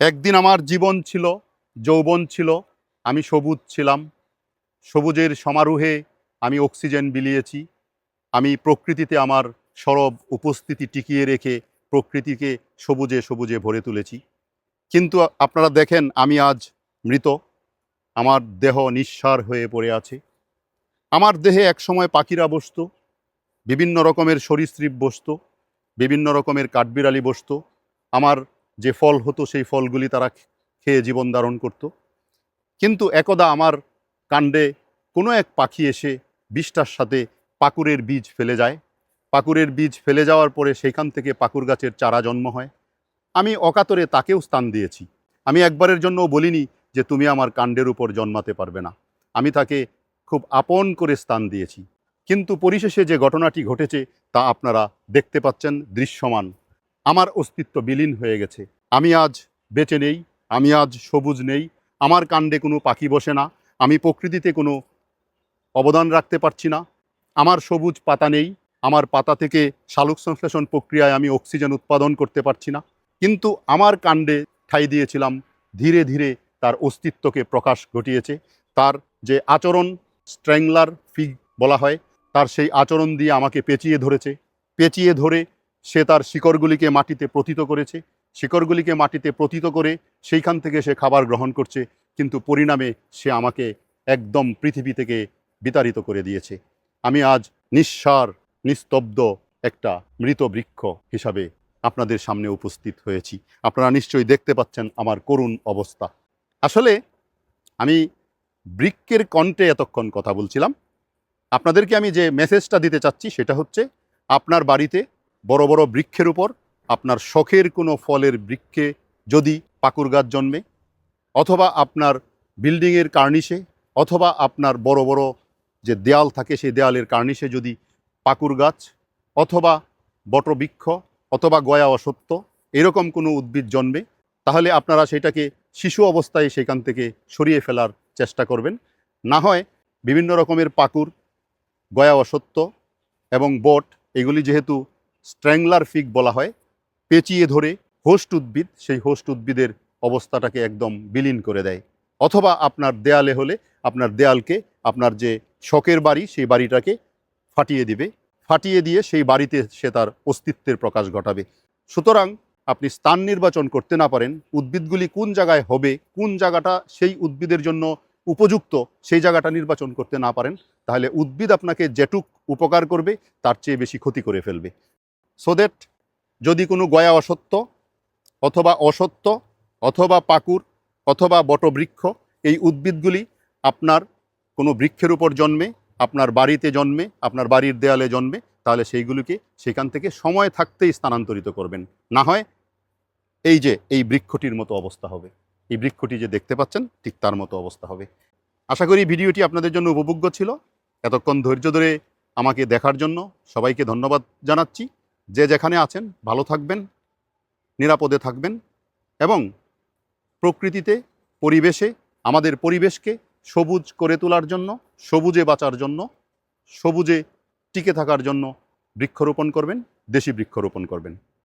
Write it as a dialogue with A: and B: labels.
A: একদিন আমার জীবন ছিল, যৌবন ছিল, আমি সবুজ ছিলাম। সবুজের সমারোহে আমি অক্সিজেন বিলিয়েছি। আমি প্রকৃতিতে আমার সরব উপস্থিতি টিকিয়ে রেখে প্রকৃতিকে সবুজে সবুজে ভরে তুলেছি। কিন্তু আপনারা দেখেন, আমি আজ মৃত। আমার দেহ নিঃসার হয়ে পড়ে আছে। আমার দেহে একসময় পাখিরা বসতো, বিভিন্ন রকমের সরীসৃপ বসতো, বিভিন্ন রকমের কাঠবিড়ালি বসতো। আমার যে ফল হতো সেই ফলগুলি তারা খেয়ে জীবন ধারণ করত। কিন্তু একদা আমার কাণ্ডে কোনো এক পাখি এসে বিষটার সাথে পাকুরের বীজ ফেলে যায়। পাকুরের বীজ ফেলে যাওয়ার পরে সেইখান থেকে পাকুর গাছের চারা জন্ম হয়। আমি অকাতরে তাকেও স্থান দিয়েছি। আমি একবারের জন্য বলিনি যে তুমি আমার কাণ্ডের উপর জন্মাতে পারবে না। আমি তাকে খুব আপন করে স্থান দিয়েছি। কিন্তু পরিশেষে যে ঘটনাটি ঘটেছে তা আপনারা দেখতে পাচ্ছেন দৃশ্যমান। আমার অস্তিত্ব বিলীন হয়ে গেছে। আমি আজ বেঁচে নেই, আমি আজ সবুজ নেই, আমার কাণ্ডে কোনো পাখি বসে না, আমি প্রকৃতিতে কোনো অবদান রাখতে পারছি না। আমার সবুজ পাতা নেই, আমার পাতা থেকে শালুক সংশ্লেষণ প্রক্রিয়ায় আমি অক্সিজেন উৎপাদন করতে পারছি না। কিন্তু আমার কাণ্ডে ঠাই দিয়েছিলাম, ধীরে ধীরে তার অস্তিত্বকে প্রকাশ ঘটিয়েছে। তার যে আচরণ, স্ট্র্যাংলার ফিগ বলা হয়, তার সেই আচরণ দিয়ে আমাকে পেঁচিয়ে ধরেছে। পেঁচিয়ে ধরে সে তার শিকড়গুলিকে মাটিতে প্রথিত করেছে, শিকড়গুলিকে মাটিতে প্রথিত করে সেইখান থেকে সে খাবার গ্রহণ করছে, কিন্তু পরিণামে সে আমাকে একদম পৃথিবী থেকে বিতাড়িত করে দিয়েছে। আমি আজ নিঃসার, নিস্তব্ধ একটা মৃত বৃক্ষ হিসাবে আপনাদের সামনে উপস্থিত হয়েছি। আপনারা নিশ্চয়ই দেখতে পাচ্ছেন আমার করুণ অবস্থা। আসলে আমি বৃক্ষের কণ্ঠে এতক্ষণ কথা বলছিলাম। আপনাদেরকে আমি যে মেসেজটা দিতে চাচ্ছি সেটা হচ্ছে, আপনার বাড়িতে বড় বড় বৃক্ষের উপর আপনার শখের কোনো ফলের বৃক্ষে যদি পাকুর গাছ জন্মে, অথবা আপনার বিল্ডিংয়ের কার্নিশে, অথবা আপনার বড় বড় যে দেয়াল থাকে সেই দেয়ালের কার্নিশে যদি পাকুর গাছ, অথবা বটবৃক্ষ, অথবা গয়া অসত্য, এরকম কোনো উদ্ভিদ জন্মে, তাহলে আপনারা সেটাকে শিশু অবস্থায় সেখান থেকে সরিয়ে ফেলার চেষ্টা করবেন। না হয় বিভিন্ন রকমের পাকুর, গয়া অসত্য এবং বট, এগুলি যেহেতু স্ট্র্যাংলার ফিক বলা হয়। পেঁচিয়ে ধরে হোস্ট উদ্ভিদ, সেই হোস্ট উদ্ভিদের অবস্থাটাকে একদম বিলীন করে দেয়। অথবা আপনার দেয়ালে হলে আপনার দেয়ালকে, আপনার যে শখের বাড়ি, সেই বাড়িটাকে ফাটিয়ে দিবে। ফাটিয়ে দিয়ে সেই বাড়িতে সে তার অস্তিত্বের প্রকাশ ঘটাবে। সুতরাং আপনি স্থান নির্বাচন করতে না পারেন, উদ্ভিদগুলি কোন জায়গায় হবে, কোন জায়গাটা সেই উদ্ভিদের জন্য উপযুক্ত, সেই জায়গাটা নির্বাচন করতে না পারেন, তাহলে উদ্ভিদ আপনাকে যেটুক উপকার করবে, তার চেয়ে বেশি ক্ষতি করে ফেলবে। সো দ্যাট যদি কোনো গয়া অসত্য অথবা অসত্য অথবা পাকুর অথবা বটবৃক্ষ, এই উদ্ভিদগুলি আপনার কোনো বৃক্ষের উপর জন্মে, আপনার বাড়িতে জন্মে, আপনার বাড়ির দেয়ালে জন্মে, তাহলে সেইগুলিকে সেখান থেকে সময় থাকতেই স্থানান্তরিত করবেন। না হয় এই যে, এই বৃক্ষটির মতো অবস্থা হবে। এই বৃক্ষটি যে দেখতে পাচ্ছেন, ঠিক তার মতো অবস্থা হবে। আশা করি ভিডিওটি আপনাদের জন্য উপভোগ্য ছিল। এতক্ষণ ধৈর্য ধরে আমাকে দেখার জন্য সবাইকে ধন্যবাদ জানাচ্ছি। যে যেখানে আছেন, ভালো থাকবেন, নিরাপদে থাকবেন এবং প্রকৃতিতে, পরিবেশে, আমাদের পরিবেশকে সবুজ করে তোলার জন্য, সবুজে বাঁচার জন্য, সবুজে টিকে থাকার জন্য বৃক্ষরোপণ করবেন, দেশি বৃক্ষরোপণ করবেন।